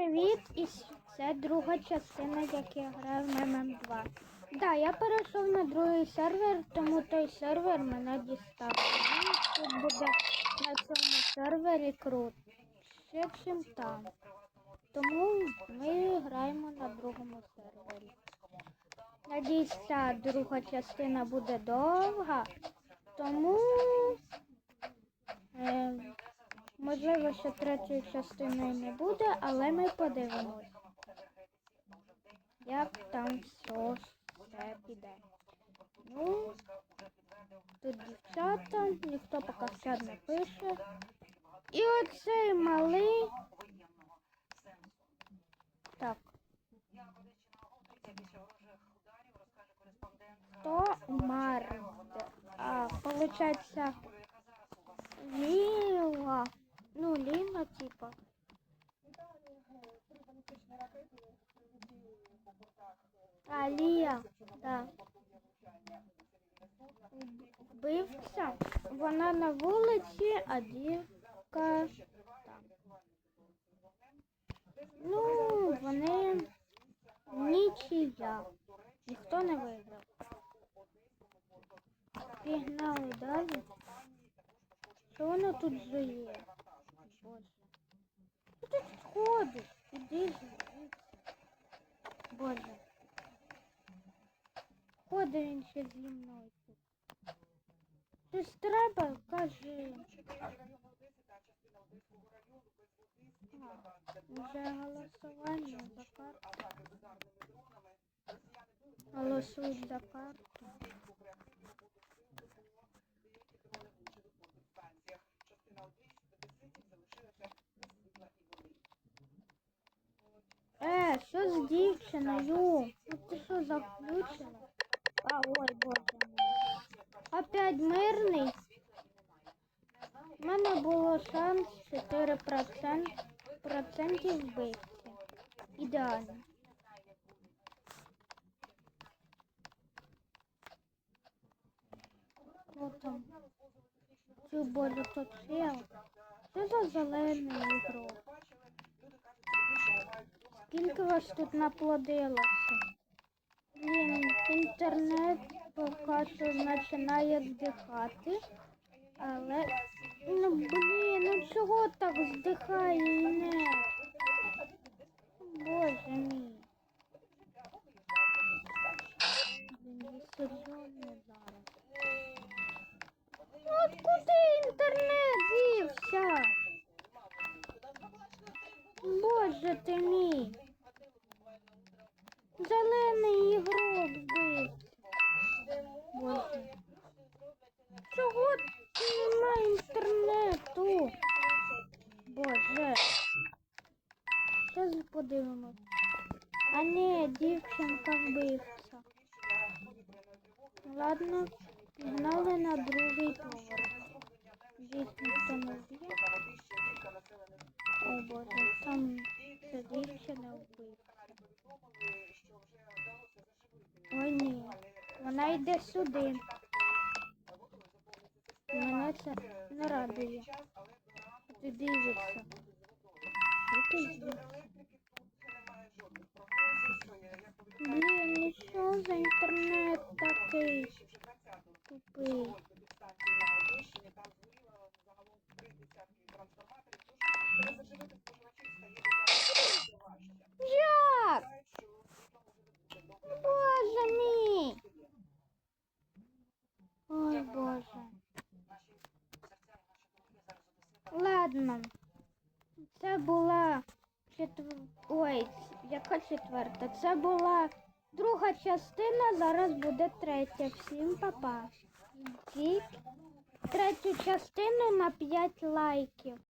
Привіт! І це друга частина, як я граю в ММ2. Да, я перейшов на другий сервер, тому той сервер мене дістав. Тут буде на цьому сервері крутше, чим там. Тому ми граємо на другому сервері. Надіюсь, ця друга частина буде довга, тому можливо, що третьої частини не буде, але ми подивимось, як там все, все піде. Ну, тут дівчата, ніхто поки в чат не пише. І оцей малий. Так. Хто Мард? А, получается, Ліла. Типа. А, Лія, да. Вбивця. Вона на вулиці, а дівка. Ну, вони нічия. Ніхто не виграв. Пігнали далі. Що воно тут жує? Боже. Тут ходиш? Іди звідси. Боже. Ходить він ще зі мною тут. Щось треба, кажи. Вже голосування за карту. Голосують за карту. Що з дівчиною? Ну ти що заключила? А, ой, боже мій. Опять мирний? У мене було шанс 4% процентів вбивці. Ідеально. Хто там? Цю боже точив. Що за зелений ігрок? Скільки вас тут наплодилося? Блін, інтернет поки починає здихати. Але. Ну блін, ну чого так здихає не? Боже мій. Подивимось. А не, дівчинка вбивця. Ладно, пігнали на другий поверх. Здесь ніхто не вб'є. О боже, там ця дівчина вбивця. Ой ні, вона йде сюди. Мене це не радує. Ти дивишся. Ти звідси? Ладно. Це була четв... Ой, яка четверта? Це була друга частина, зараз буде третя. Всім па-па. Третю частину на 5 лайків.